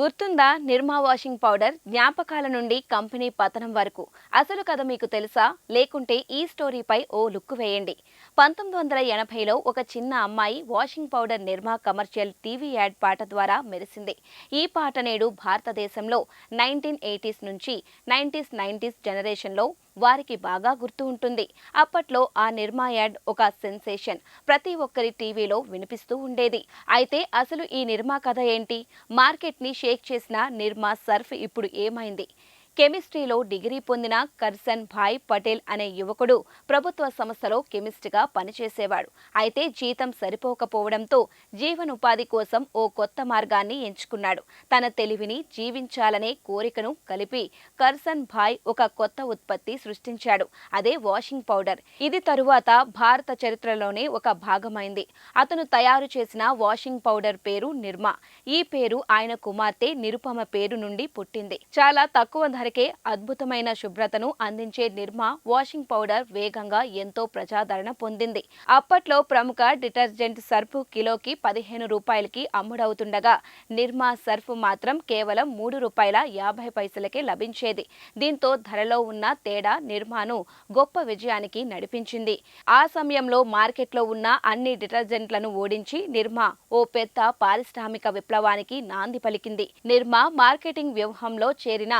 గుర్తుందా? నిర్మా washing powder జ్ఞాపకాల నుండి కంపెనీ పతనం వరకు. అసలు కథ మీకు తెలుసా? లేకుంటే ఈ స్టోరీపై ఓ లుక్ వేయండి. పంతొమ్మిది వందల ఎనభైలో ఒక చిన్న అమ్మాయి washing powder Nirma commercial TV ad పాట ద్వారా మెరిసింది. ఈ పాట నేడు భారతదేశంలో నైన్టీన్ ఎయిటీస్ నుంచి నైన్టీస్ నైన్టీస్ జనరేషన్లో వారికి బాగా గుర్తు ఉంటుంది. అప్పట్లో ఆ నిర్మా యాడ్ ఒక సెన్సేషన్. ప్రతి ఒక్కరి టీవీలో వినిపిస్తూ ఉండేది. అయితే అసలు ఈ నిర్మా కథ ఏంటి? మార్కెట్ని షేక్ చేసిన నిర్మా సర్ఫ్ ఇప్పుడు ఏమైంది? కెమిస్ట్రీలో డిగ్రీ పొందిన కర్సన్ భాయ్ పటేల్ అనే యువకుడు ప్రభుత్వ సంస్థలో కెమిస్ట్గా పనిచేసేవాడు. అయితే జీతం సరిపోకపోవడంతో జీవనోపాధి కోసం ఓ కొత్త మార్గాన్ని ఎంచుకున్నాడు. తన తెలివిని జీవించాలనే కోరికను కలిపి కర్సన్ భాయ్ ఒక కొత్త ఉత్పత్తి సృష్టించాడు. అదే వాషింగ్ పౌడర్. ఇది తరువాత భారత చరిత్రలోనే ఒక భాగమైంది. అతను తయారు చేసిన వాషింగ్ పౌడర్ పేరు నిర్మా. ఈ పేరు ఆయన కుమార్తె నిరుపమ పేరు నుండి పుట్టింది. చాలా తక్కువ ధరకే అద్భుతమైన శుభ్రతను అందించే నిర్మా వాషింగ్ పౌడర్ వేగంగా ఎంతో ప్రజాదరణ పొందింది. అప్పట్లో ప్రముఖ డిటర్జెంట్ సర్ఫ్ కిలోకి పదిహేను రూపాయలకి అమ్ముడవుతుండగా నిర్మా సర్ఫ్ మాత్రం కేవలం మూడు రూపాయల యాభై పైసలకే లభించేది. దీంతో ధరలో ఉన్న తేడా నిర్మాను గొప్ప విజయానికి నడిపించింది. ఆ సమయంలో మార్కెట్లో ఉన్న అన్ని డిటర్జెంట్లను ఓడించి నిర్మా ఓ పెద్ద పారిశ్రామిక విప్లవానికి నాంది పలికింది. నిర్మా మార్కెటింగ్ వ్యూహంలో చేరిన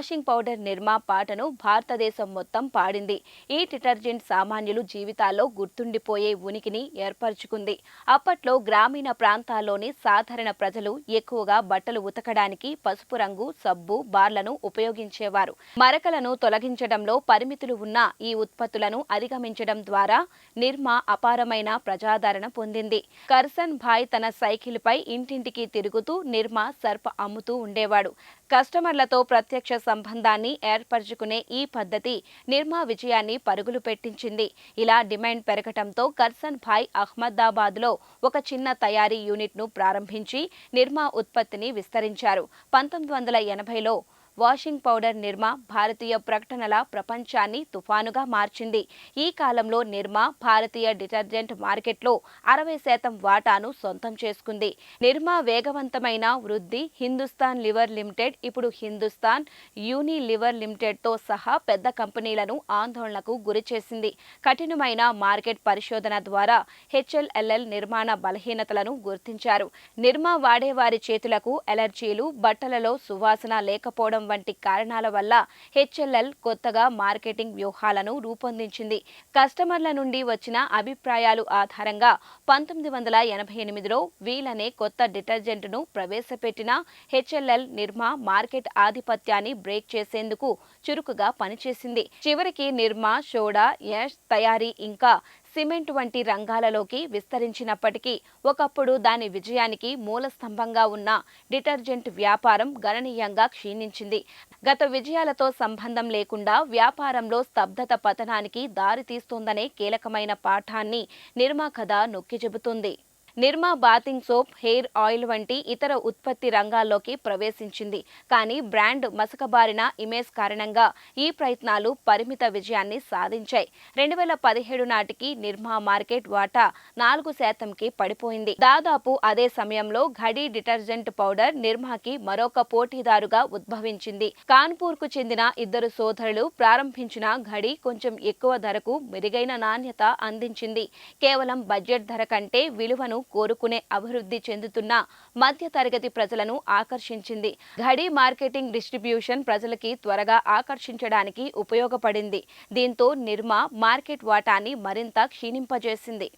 వాషింగ్ పౌడర్ నిర్మా పాటను భారతదేశం మొత్తం పాడింది. ఈ డిటర్జెంట్ సామాన్యులు జీవితాల్లో గుర్తుండిపోయే ఉనికిని ఏర్పరచుకుంది. అప్పట్లో గ్రామీణ ప్రాంతాల్లోని సాధారణ ప్రజలు ఎక్కువగా బట్టలు ఉతకడానికి పసుపు రంగు సబ్బు బార్లను ఉపయోగించేవారు. మరకలను తొలగించడంలో పరిమితులు ఉన్న ఈ ఉత్పత్తులను అధిగమించడం ద్వారా నిర్మా అపారమైన ప్రజాదరణ పొందింది. కర్సన్ భాయ్ తన సైకిల్పై ఇంటింటికి తిరుగుతూ నిర్మా సర్ప అమ్ముతూ ఉండేవాడు. కస్టమర్లతో ప్రత్యక్ష సంబంధాన్ని ఏర్పరచుకునే ఈ పద్ధతి నిర్మా విజయాన్ని పరుగులు పెట్టించింది. ఇలా డిమాండ్ పెరగటంతో కర్సన్ భాయ్ అహ్మదాబాద్లో ఒక చిన్న తయారీ యూనిట్ను ప్రారంభించి నిర్మా ఉత్పత్తిని విస్తరించారు. పంతొమ్మిది వందల ఎనభైలో వాషింగ్ పౌడర్ నిర్మా భారతీయ ప్రకటనల ప్రపంచాన్ని తుఫానుగా మార్చింది. ఈ కాలంలో నిర్మా భారతీయ డిటర్జెంట్ మార్కెట్లో అరవై శాతం వాటాను సొంతం చేసుకుంది. నిర్మా వేగవంతమైన వృద్ధి హిందుస్థాన్ లివర్ లిమిటెడ్ ఇప్పుడు హిందుస్థాన్ యూని లివర్ లిమిటెడ్తో సహా పెద్ద కంపెనీలను ఆందోళనకు గురిచేసింది కఠినమైన మార్కెట్ పరిశోధన ద్వారా హెచ్ఎల్ఎల్ఎల్ నిర్మాణ బలహీనతలను గుర్తించారు. నిర్మా వాడేవారి చేతులకు ఎలర్జీలు బట్టలలో సువాసన లేకపోవడం వంటి కారణాల వల్ల హెచ్ఎల్ఎల్ కొత్తగా మార్కెటింగ్ వ్యూహాలను రూపొందించింది. కస్టమర్ల నుండి వచ్చిన అభిప్రాయాలు ఆధారంగా పంతొమ్మిది వందల ఎనభై ఎనిమిదిలో వీలనే కొత్త డిటర్జెంట్ను ప్రవేశపెట్టిన హెచ్ఎల్ఎల్ నిర్మా మార్కెట్ ఆధిపత్యాన్ని బ్రేక్ చేసేందుకు చురుకుగా పనిచేసింది. చివరికి నిర్మా సోడా యాష్ తయారీ ఇంకా సిమెంట్ వంటి రంగాలలోకి విస్తరించినప్పటికీ ఒకప్పుడు దాని విజయానికి మూల స్తంభంగా ఉన్న డిటర్జెంట్ వ్యాపారం గణనీయంగా క్షీణించింది. గత విజయాలతో సంబంధం లేకుండా వ్యాపారంలో స్తబ్దత పతనానికి దారితీస్తోందనే కీలకమైన పాఠాన్ని నిర్మాకథ నొక్కి చెబుతుంది. Nirma bathing soap hair oil వంటి ఇతర ఉత్పత్తి రంగాల్లోకి ప్రవేశించింది. కానీ బ్రాండ్ మసకబారిన ఇమేజ్ కారణంగా ఈ ప్రయత్నాలు పరిమిత విజయాన్ని సాధించాయి. రెండు వేల పదిహేడు నాటికి నిర్మా మార్కెట్ వాటా నాలుగు శాతంకి పడిపోయింది. దాదాపు అదే సమయంలో ఘడి డిటర్జెంట్ పౌడర్ నిర్మాకి మరొక పోటీదారుగా ఉద్భవించింది. కాన్పూర్కు చెందిన ఇద్దరు సోదరులు ప్రారంభించిన ఘడి కొంచెం ఎక్కువ ధరకు మెరుగైన నాణ్యత అందించింది. కేవలం బడ్జెట్ ధర కంటే విలువను కోరుకునే అభివృద్ధి చెందుతున్న మధ్య తరగతి ప్రజలను ఆకర్షించింది. ఘడి మార్కెటింగ్ డిస్ట్రిబ్యూషన్ ప్రజలకి త్వరగా ఆకర్షించడానికి ఉపయోగపడింది. దీంతో నిర్మా మార్కెట్ వాటాన్ని మరింత క్షీణింపజేసింది.